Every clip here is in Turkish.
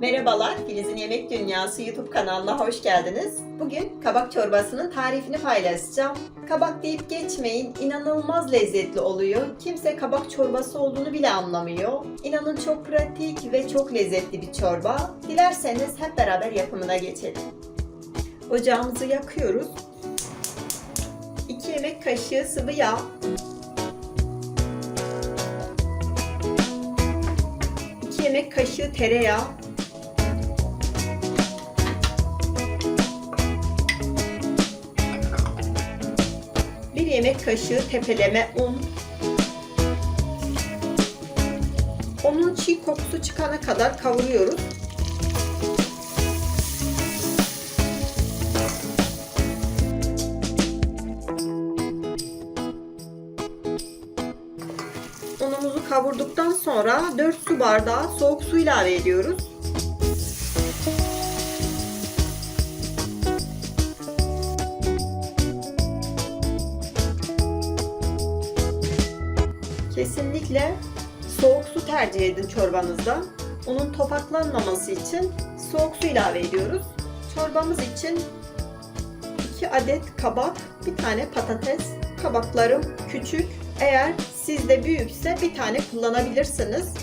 Merhabalar, Filiz'in Yemek Dünyası YouTube kanalına hoş geldiniz. Bugün kabak çorbasının tarifini paylaşacağım. Kabak deyip geçmeyin, inanılmaz lezzetli oluyor. Kimse kabak çorbası olduğunu bile anlamıyor. İnanın çok pratik ve çok lezzetli bir çorba. Dilerseniz hep beraber yapımına geçelim. Ocağımızı yakıyoruz. 2 yemek kaşığı sıvı yağ, 2 yemek kaşığı tereyağı, bir yemek kaşığı tepeleme un, Unun çiğ kokusu çıkana kadar kavuruyoruz. Unumuzu kavurduktan sonra 4 su bardağı soğuk su ilave ediyoruz. Kesinlikle soğuk su tercih edin çorbanızda. Unun topaklanmaması için soğuk su ilave ediyoruz. Çorbamız için 2 adet kabak, bir tane patates. Kabaklarım küçük. Eğer sizde büyükse bir tane kullanabilirsiniz.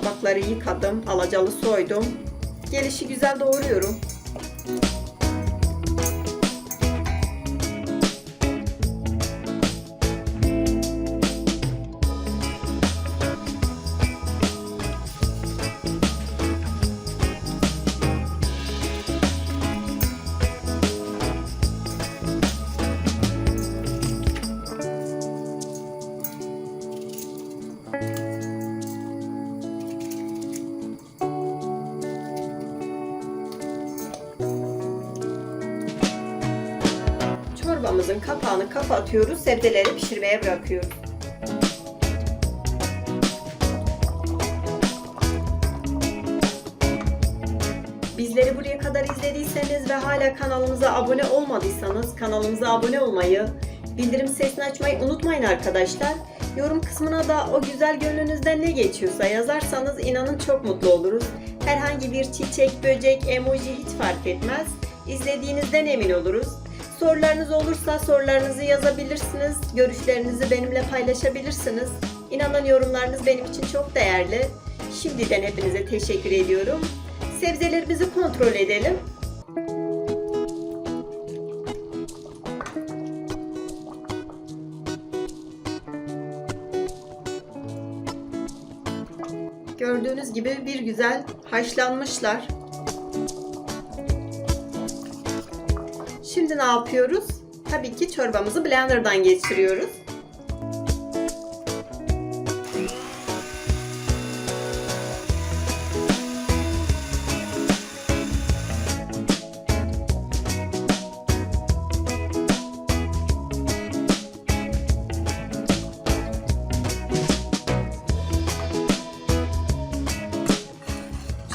Kabakları yıkadım, alacalı soydum. Gelişi güzel doğruyorum. Çorbamızın kapağını kapatıyoruz. Sebzeleri pişirmeye bırakıyoruz. Bizleri buraya kadar izlediyseniz ve hala kanalımıza abone olmadıysanız kanalımıza abone olmayı, bildirim sesini açmayı unutmayın arkadaşlar. Yorum kısmına da o güzel gönlünüzden ne geçiyorsa yazarsanız inanın çok mutlu oluruz. Herhangi bir çiçek, böcek, emoji hiç fark etmez. İzlediğinizden emin oluruz. Sorularınız olursa sorularınızı yazabilirsiniz. Görüşlerinizi benimle paylaşabilirsiniz. İnanın yorumlarınız benim için çok değerli. Şimdiden hepinize teşekkür ediyorum. Sebzelerimizi kontrol edelim. Gördüğünüz gibi bir güzel haşlanmışlar. Şimdi ne yapıyoruz? Tabii ki çorbamızı blenderdan geçiriyoruz.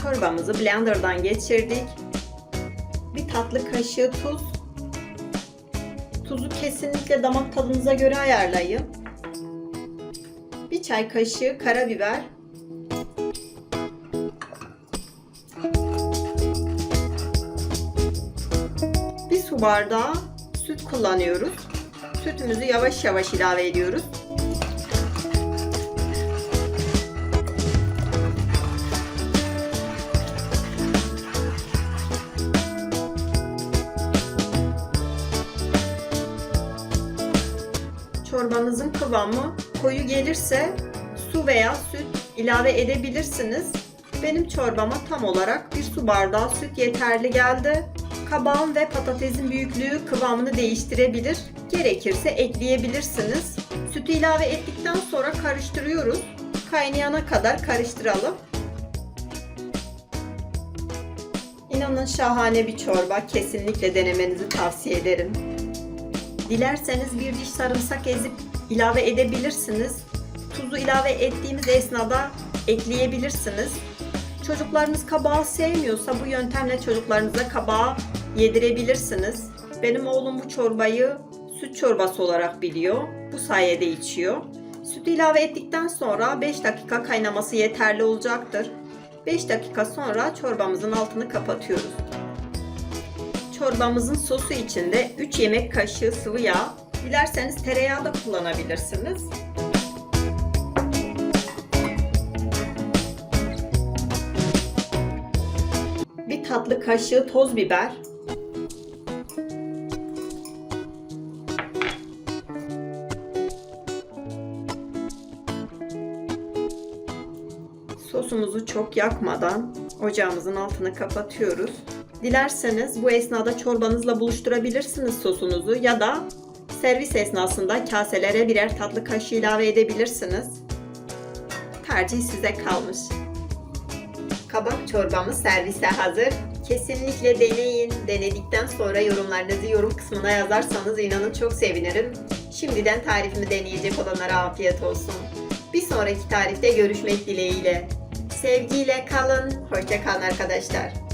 Çorbamızı blenderdan geçirdik. Bir tatlı kaşığı tuz, Tuzu kesinlikle damak tadınıza göre ayarlayın. Bir çay kaşığı karabiber. Bir su bardağı süt kullanıyoruz. Sütümüzü yavaş yavaş ilave ediyoruz. Çorbanızın kıvamı koyu gelirse su veya süt ilave edebilirsiniz. Benim çorbama tam olarak bir su bardağı süt yeterli geldi. Kabağın ve patatesin büyüklüğü kıvamını değiştirebilir. Gerekirse ekleyebilirsiniz. Sütü ilave ettikten sonra karıştırıyoruz. Kaynayana kadar karıştıralım. İnanın şahane bir çorba. Kesinlikle denemenizi tavsiye ederim. Dilerseniz bir diş sarımsak ezip ilave edebilirsiniz. Tuzu ilave ettiğimiz esnada ekleyebilirsiniz. Çocuklarınız kabağı sevmiyorsa bu yöntemle çocuklarınıza kabağı yedirebilirsiniz. Benim oğlum bu çorbayı süt çorbası olarak biliyor. Bu sayede içiyor. Sütü ilave ettikten sonra 5 dakika kaynaması yeterli olacaktır. 5 dakika sonra çorbamızın altını kapatıyoruz. Çorbamızın sosu içinde 3 yemek kaşığı sıvı yağ, dilerseniz tereyağı da kullanabilirsiniz. Bir tatlı kaşığı toz biber, Sosumuzu çok yakmadan ocağımızın altını kapatıyoruz. Dilerseniz bu esnada çorbanızla buluşturabilirsiniz sosunuzu ya da servis esnasında kaselere birer tatlı kaşığı ilave edebilirsiniz. Tercih size kalmış. Kabak çorbamız servise hazır. Kesinlikle deneyin. Denedikten sonra yorumlarınızı yorum kısmına yazarsanız inanın çok sevinirim. Şimdiden tarifimi deneyecek olanlara afiyet olsun. Bir sonraki tarifte görüşmek dileğiyle. Sevgiyle kalın. Hoşça kalın arkadaşlar.